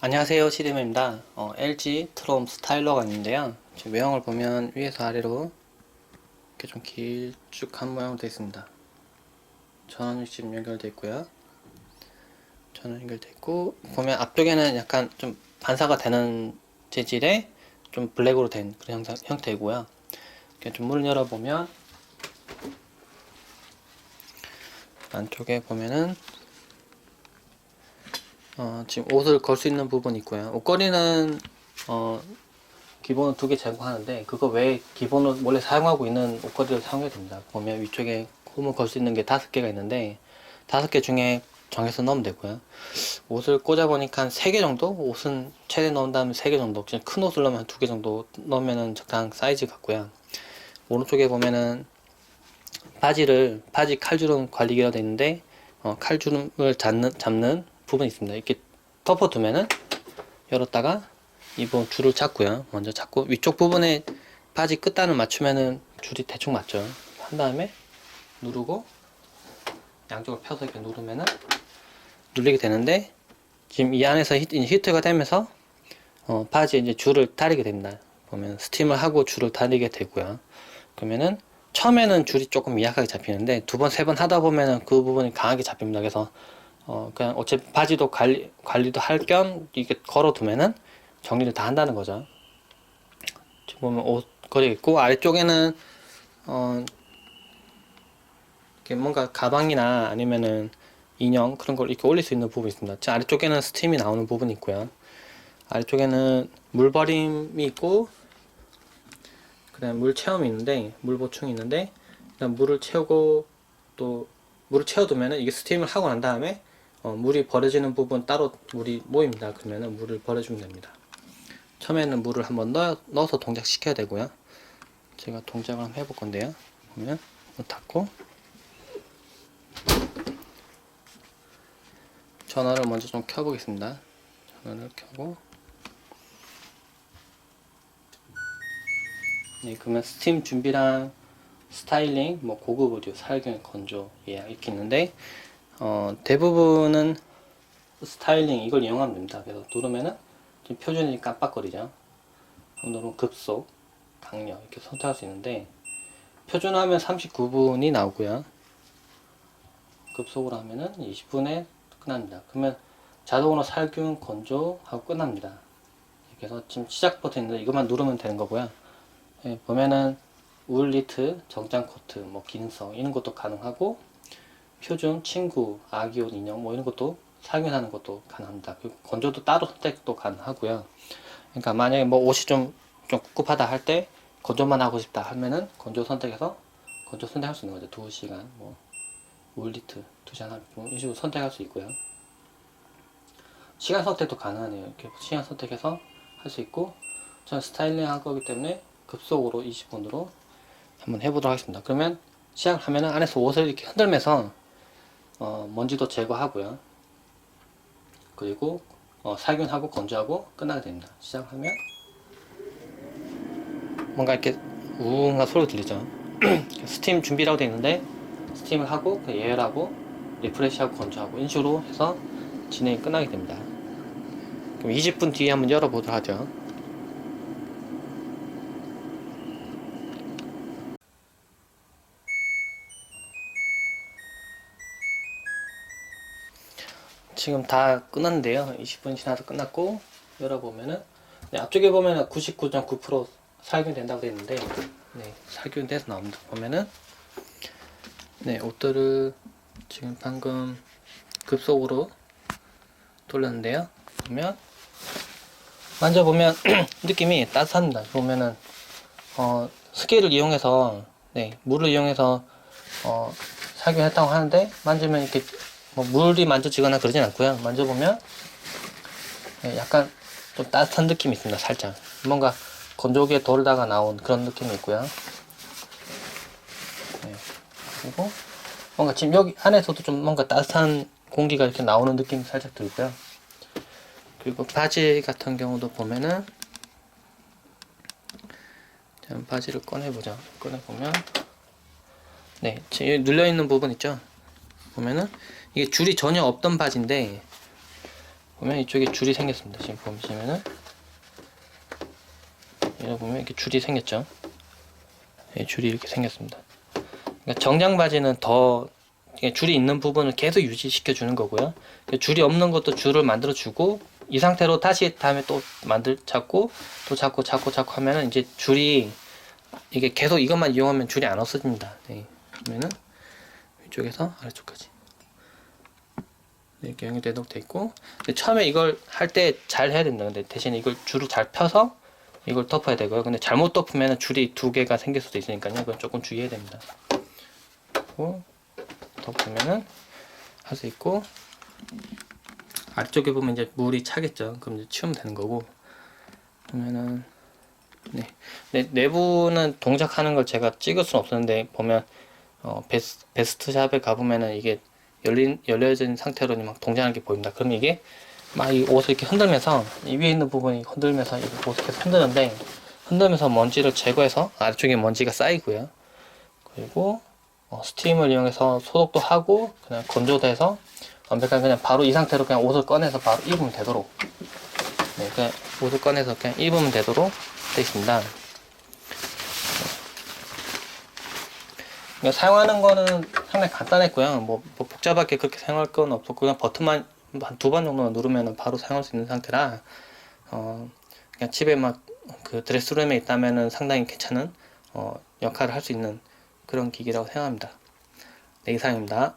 안녕하세요 시리맨입니다. 어, LG 트롬 스타일러가 있는데요. 지금 외형을 보면 위에서 아래로 이렇게 좀 길쭉한 모양으로 되어 있습니다. 전원이 지금 연결되어 있고요. 전원 연결되어 있고 보면 앞쪽에는 약간 좀 반사가 되는 재질의 좀 블랙으로 된 그런 형상, 형태이고요. 이렇게 좀 문을 열어보면 안쪽에 보면은 어, 지금 옷을 걸 수 있는 부분이 있고요. 옷걸이는 어, 기본은 두개 제공하는데 그거 외에 기본으로 원래 사용하고 있는 옷걸이를 사용해야 됩니다. 보면 위쪽에 홈을 걸 수 있는 게 다섯 개가 있는데 다섯 개 중에 정해서 넣으면 되고요. 옷을 꽂아 보니까 한 세 개 정도 옷은 최대 넣은다면 세개 정도 큰 옷을 넣으면 두 개 정도 넣으면은 적당 사이즈 같고요. 오른쪽에 보면은 바지를 바지 칼주름 관리기가 되어 있는데 어, 칼주름을 잡는 잡는 부분이 있습니다. 이렇게 덮어두면은 열었다가 이 부분 줄을 잡고요. 먼저 잡고 위쪽 부분에 바지 끝단을 맞추면은 줄이 대충 맞죠. 한 다음에 누르고 양쪽을 펴서 이렇게 누르면은 눌리게 되는데 지금 이 안에서 히트, 히트 가 되면서 어, 바지에 이제 줄을 다리게 됩니다. 보면 스팀을 하고 줄을 다리게 되고요. 그러면은 처음에는 줄이 조금 미약하게 잡히는데 두 번, 세 번 하다 보면은 그 부분이 강하게 잡힙니다. 그래서 어, 그냥 어차피 바지도 관리, 관리도 할 겸 이게 걸어두면은 정리를 다 한다는 거죠. 지금 보면 옷걸이 있고 아래쪽에는 어, 이렇게 뭔가 가방이나 아니면은 인형 그런 걸 이렇게 올릴 수 있는 부분이 있습니다. 저 아래쪽에는 스팀이 나오는 부분이 있고요. 아래쪽에는 물버림이 있고 그다음 물 체험이 있는데 물 보충이 있는데 그다음 물을 채우고 또 물을 채워두면은 이게 스팀을 하고 난 다음에 어, 물이 버려지는 부분 따로 물이 모입니다. 그러면은 물을 버려주면 됩니다. 처음에는 물을 한번 넣어, 넣어서 동작시켜야 되고요. 제가 동작을 한번 해볼 건데요. 보면 문 닫고 전원을 먼저 좀 켜보겠습니다. 전원을 켜고 네, 그러면 스팀 준비랑 스타일링, 뭐 고급 의류, 살균, 건조 예약 이렇게 있는데 어, 대부분은 스타일링 이걸 이용하면 됩니다. 그래서 누르면은 지금 표준이 깜빡거리죠. 누르면 급속, 강력 이렇게 선택할 수 있는데 표준화하면 39분이 나오고요. 급속으로 하면은 20분에 끝납니다. 그러면 자동으로 살균, 건조 하고 끝납니다. 그래서 지금 시작 버튼 있는데 이것만 누르면 되는 거고요. 예, 보면은 울 니트, 정장 코트, 뭐 기능성 이런 것도 가능하고 표준, 친구, 아기 옷, 인형 뭐 이런 것도 살균하는 것도 가능합니다. 그리고 건조도 따로 선택도 가능하고요. 그러니까 만약에 뭐 옷이 좀, 좀 꿉꿉하다 할 때 건조만 하고 싶다 하면은 건조 선택해서 건조 선택할 수 있는 거죠. 2시간 뭐 울리트 2시간 한 분, 이런 식으로 선택할 수 있고요. 시간 선택도 가능하네요. 이렇게 시간 선택해서 할 수 있고 저는 스타일링 할 거기 때문에 급속으로 20분으로 한번 해보도록 하겠습니다. 그러면 시작을 하면은 안에서 옷을 이렇게 흔들면서 어, 먼지도 제거하고요. 그리고 어, 살균하고 건조하고 끝나게 됩니다. 시작하면 뭔가 이렇게 우웅한 소리가 들리죠. 스팀 준비라고 되어 있는데 스팀을 하고 그 예열하고 리프레시하고 건조하고 이런 식으로 해서 진행이 끝나게 됩니다. 그럼 20분 뒤에 한번 열어보도록 하죠. 지금 다 끝났는데요. 20분 지나서 끝났고 열어보면은 네, 앞쪽에 보면은 99.9% 살균된다고 되어 있는데 네, 살균돼서 나옵니다. 보면은 네, 옷들을 지금 방금 급속으로 돌렸는데요. 보면 만져보면 느낌이 따뜻합니다. 보면은 어, 스케일을 이용해서 네, 물을 이용해서 어, 살균했다고 하는데 만지면 이렇게 뭐 물이 만져지거나 그러진 않고요. 만져보면 네, 약간 좀 따뜻한 느낌이 있습니다. 살짝 뭔가 건조기에 돌다가 나온 그런 느낌이 있고요. 네, 그리고 뭔가 지금 여기 안에서도 좀 뭔가 따뜻한 공기가 이렇게 나오는 느낌이 살짝 들고요. 그리고 바지 같은 경우도 보면은 자, 바지를 꺼내보자. 꺼내보면 네, 지금 여기 눌려 있는 부분 있죠? 보면은 이게 줄이 전혀 없던 바지인데 보면 이쪽에 줄이 생겼습니다. 지금 보시면은 여기 보면 이렇게 줄이 생겼죠. 예, 줄이 이렇게 생겼습니다. 그러니까 정장 바지는 더 줄이 있는 부분을 계속 유지시켜 주는 거고요. 그 줄이 없는 것도 줄을 만들어 주고 이 상태로 다시 다음에 또 만들 잡고 또 잡고 잡고 잡고 하면은 이제 줄이 이게 계속 이것만 이용하면 줄이 안 없어집니다. 네. 그러면은 위쪽에서 아래쪽까지 네, 이렇게 연결되도록 돼 있고 처음에 이걸 할 때 잘 해야 된다. 근데 대신 이걸 줄을 잘 펴서 이걸 덮어야 되고요. 근데 잘못 덮으면 줄이 두 개가 생길 수도 있으니까요. 그건 조금 주의해야 됩니다. 그리고 덮으면은 할 수 있고 아래쪽에 보면 이제 물이 차겠죠. 그럼 이제 치우면 되는 거고 그러면은 네. 네, 내부는 동작하는 걸 제가 찍을 수는 없었는데 보면 어, 베스, 베스트 샵에 가보면은 이게 열린 열려진 상태로 막 동작하는 게 보입니다. 그럼 이게 막 이 옷을 이렇게 흔들면서 이 위에 있는 부분이 흔들면서 이 옷을 계속 흔드는데 흔들면서 먼지를 제거해서 아래쪽에 먼지가 쌓이고요. 그리고 어, 스팀을 이용해서 소독도 하고 그냥 건조도 해서 완벽한 그냥 바로 이 상태로 그냥 옷을 꺼내서 바로 입으면 되도록 네, 그냥 옷을 꺼내서 그냥 입으면 되도록 되어 있습니다. 그러니까 사용하는 거는 상당히 간단했고요. 뭐, 뭐 복잡하게 그렇게 사용할 건 없었고 그냥 버튼만 한 두 번 정도만 누르면 바로 사용할 수 있는 상태라 어, 그냥 집에 막 그 드레스룸에 있다면은 상당히 괜찮은 어, 역할을 할 수 있는 그런 기기라고 생각합니다. 네, 이상입니다.